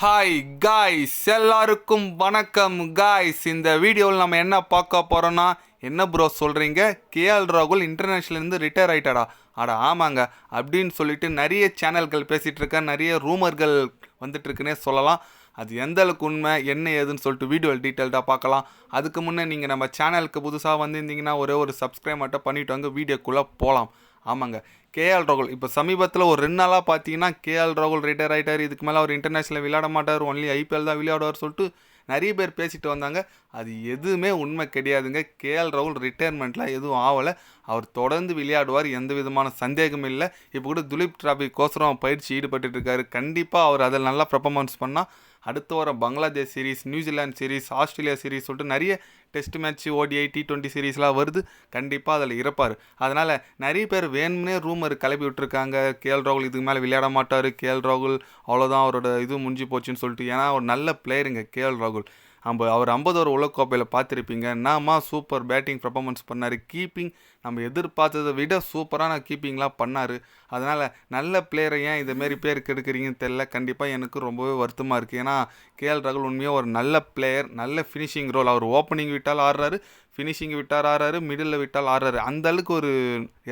Hi guys எல்லாருக்கும் வணக்கம். Guys இந்த வீடியோவில் நம்ம என்ன பார்க்க போகிறோன்னா என்ன ப்ரோ சொல்கிறீங்க கேஎல் ராகுல் இன்டர்நேஷ்னலேருந்து ரிட்டையர் ஆகிட்டாடா அட ஆமாங்க. அப்படின்னு சொல்லிட்டு நிறைய சேனல்கள் பேசிகிட்டு இருக்க நிறைய ரூமர்கள் வந்துட்டுருக்குன்னே சொல்லலாம். அது எந்த அளவுக்கு உண்மை என்ன ஏதுன்னு சொல்லிட்டு வீடியோவில் டீட்டெயில்டாக பார்க்கலாம். அதுக்கு முன்னே நீங்கள் நம்ம சேனலுக்கு புதுசாக வந்திருந்தீங்கன்னா ஒரே ஒரு சப்ஸ்கிரைப் மட்டும் பண்ணிவிட்டு வாங்க. வீடியோக்குள்ளே போகலாம் ஆமாங்க. கேஎல் ராகுல். இப்போ சமீபத்தில் ஒரு ரெண்டு நாளாக பார்த்தீங்கன்னா கேஎல் ராகுல் ரிட்டையர் ஆகிட்டார் இதுக்கு மேலே அவர் இன்டர்நேஷனல் விளையாட மாட்டார். ஒன்லி ஐபிஎல் தான் விளையாடுவார் சொல்லிட்டு நிறைய பேர் பேசிட்டு வந்தாங்க. அது எதுவுமே உண்மை கிடையாதுங்க. கேஎல் ராகுல் ரிட்டையர்மெண்ட்லாம் எதுவும் ஆகலை அவர் தொடர்ந்து விளையாடுவார். எந்த விதமான சந்தேகமும் இல்லை. இப்போ கூட துலீப் டிராபிக்கோசரம் பயிற்சி ஈடுபட்டு இருக்காரு. கண்டிப்பாக அவர் அதில் நல்லா பெர்ஃபார்மன்ஸ் பண்ணால் அடுத்து வர Bangladesh series New Zealand series Australia series சொல்லிட்டு நிறைய test match ODI T twenty சீரீஸ்லாம் வருது. கண்டிப்பாக அதில் இருப்பார் அதனால் நிறைய பேர் வேணும்னே ரூமர் கிளப்பி விட்டுருக்காங்க. கேஎல் ராகுல் இதுக்கு மேலே விளையாட மாட்டார். கேஎல் ராகுல் அவ்வளோதான் அவரோட இது முடிஞ்சு போச்சுன்னு சொல்லிட்டு. ஏன்னா ஒரு நல்ல பிளேயருங்க கேஎல் ராகுல். நம்ம அவர் ஐம்பது ஒரு உலகக்கோப்பையில் பார்த்துருப்பீங்க. என்னம்மா சூப்பர் பேட்டிங் பர்ஃபார்மன்ஸ் பண்ணார். கீப்பிங் நம்ம எதிர்பார்த்ததை விட சூப்பரான கீப்பிங்லாம் பண்ணார். அதனால் நல்ல பிளேயரை ஏன் இதுமாரி பேருக்கு எடுக்கிறீங்கன்னு தெரில கண்டிப்பாக எனக்கு ரொம்பவே வருத்தமாக இருக்குது ஏன்னா கேஎல் ராகுல் உண்மையாக ஒரு நல்ல பிளேயர் நல்ல ஃபினிஷிங் ரோல் அவர் ஓப்பனிங் விட்டால் ஆடுறாரு ஃபினிஷிங் விட்டால் ஆடுறாரு மிடில் விட்டால் ஆடுறாரு. அந்த அளவுக்கு ஒரு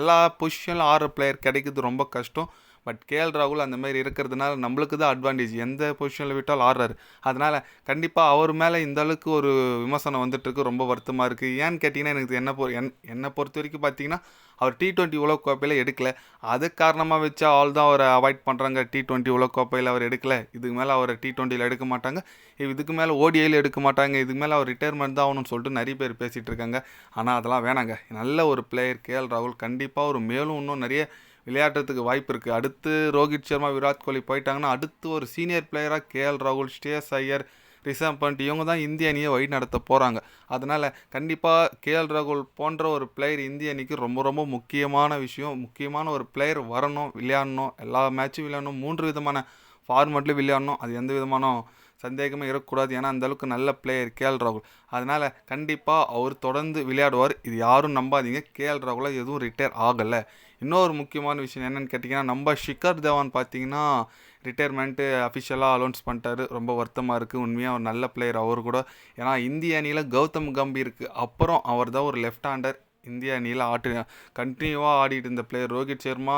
எல்லா பொசிஷனில் ஆடுற பிளேயர் கிடைக்கிறது ரொம்ப கஷ்டம். பட் கேஎல் ராகுல் அந்த மாதிரி இருக்கிறதுனால நம்மளுக்கு தான் அட்வான்டேஜ் எந்த பொசிஷனில் விட்டாலும் ஆடுறாரு. அதனால் கண்டிப்பாக அவர் மேலே இந்த அளவுக்கு ஒரு விமர்சனம் வந்துட்டுருக்கு. ரொம்ப வருத்தமாக இருக்குது ஏன்னு கேட்டிங்கன்னா எனக்கு என்ன பொ என் என்னை பொறுத்த வரைக்கும் பார்த்தீங்கன்னா அவர் டி டுவெண்ட்டி உலகக்கோப்பையில் எடுக்கல. அது காரணமாக வச்சா ஆல் தான் அவரை அவாய்ட் பண்ணுறாங்க டி டுவெண்ட்டி உலகக்கோப்பையில் அவர் எடுக்கல. இதுக்கு மேலே அவரை டி டுவெண்ட்டியில் எடுக்க மாட்டாங்க. இதுக்கு மேலே ஓடிஐயில் எடுக்க மாட்டாங்க. இதுக்கு மேலே அவர் ரிட்டையர்மெண்ட் தான் ஆகணும்னு சொல்லிட்டு நிறைய பேர் பேசிகிட்டு இருக்காங்க. ஆனால் அதெல்லாம் வேணாங்க. நல்ல ஒரு பிளேயர் கேஎல் ராகுல் கண்டிப்பாக ஒரு மேலும் இன்னும் நிறைய விளையாடுறதுக்கு வாய்ப்பு இருக்குது அடுத்து ரோஹித் சர்மா விராட் கோலி போயிட்டாங்கன்னா அடுத்து ஒரு சீனியர் பிளேயராக கேஎல் ராகுல் ஸ்டேஸ் ஐயர் ரிஷப் பண்ட் இவங்க தான் இந்திய அணியை வழி நடத்த போகிறாங்க அதனால் கண்டிப்பாக கேஎல் ராகுல் போன்ற ஒரு பிளேயர் இந்திய அணிக்கு ரொம்ப ரொம்ப முக்கியமான விஷயம். முக்கியமான ஒரு பிளேயர் வரணும் விளையாடணும். எல்லா மேட்சும் விளையாடணும். மூன்று விதமான ஃபார்மெட்லேயும் விளையாடணும். அது எந்த விதமான சந்தேகமே இருக்கக்கூடாது. ஏன்னா அந்தளவுக்கு நல்ல பிளேயர் கேஎல் ராகுல். அதனால் கண்டிப்பாக அவர் தொடர்ந்து விளையாடுவார். இது யாரும் நம்பாதீங்க. கேஎல் ராகுல எதுவும் ரிட்டையர் ஆகலை. இன்னொரு முக்கியமான விஷயம் என்னென்னு கேட்டிங்கன்னா நம்ம ஷிகர் தவான் பார்த்தீங்கன்னா ரிட்டையர்மெண்ட்டு அஃபிஷியலாக அலௌன்ஸ் பண்ணிட்டாரு. ரொம்ப வருத்தமாக இருக்குது உண்மையாக ஒரு நல்ல பிளேயர் அவர் கூட. ஏன்னா இந்திய அணியில் கௌதம் கம்பீருக்கு அப்புறம் அவர் தான் ஒரு லெஃப்ட் ஹேண்டர் இந்திய அணியில் ஆட்டு கண்டினியூவாக ஆடிட்டு இருந்த பிளேயர் ரோஹித் சர்மா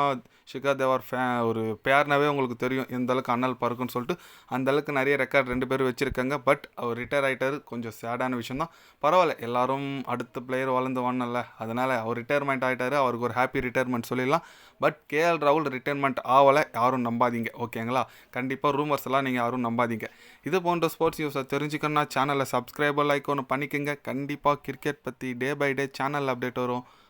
ஷிகர் தேவார் ஃபே ஒரு பேர்னாவே உங்களுக்கு தெரியும் எந்த அளவுக்கு அண்ணல் பறக்குன்னு சொல்லிட்டு. அந்த அளவுக்கு நிறைய ரெக்கார்ட் ரெண்டு பேரும் வச்சுருக்காங்க. பட் அவர் ரிட்டையர் ஆகிட்டார் கொஞ்சம் சேடான விஷயம் தான் பரவாயில்ல எல்லாரும் அடுத்த பிளேயர் வளர்ந்து வானல அதனால் அவர் ரிட்டையர்மெண்ட் ஆகிட்டார் அவருக்கு ஒரு ஹாப்பி ரிட்டையர்மெண்ட் சொல்லிடலாம். பட் கேஎல் ராகுல் ரிட்டையர்மெண்ட் ஆகலை. யாரும் நம்பாதீங்க. ஓகேங்களா கண்டிப்பாக ரூமர்ஸ் எல்லாம் நீங்கள் யாரும் நம்பாதீங்க. இது போன்ற ஸ்போர்ட்ஸ் நியூஸை தெரிஞ்சுக்கணும்னா சேனலை சப்ஸ்கிரைபர் லைக் ஒன்று பண்ணிக்கோங்க. கண்டிப்பாக கிரிக்கெட் பற்றி day by day channel update வரும்.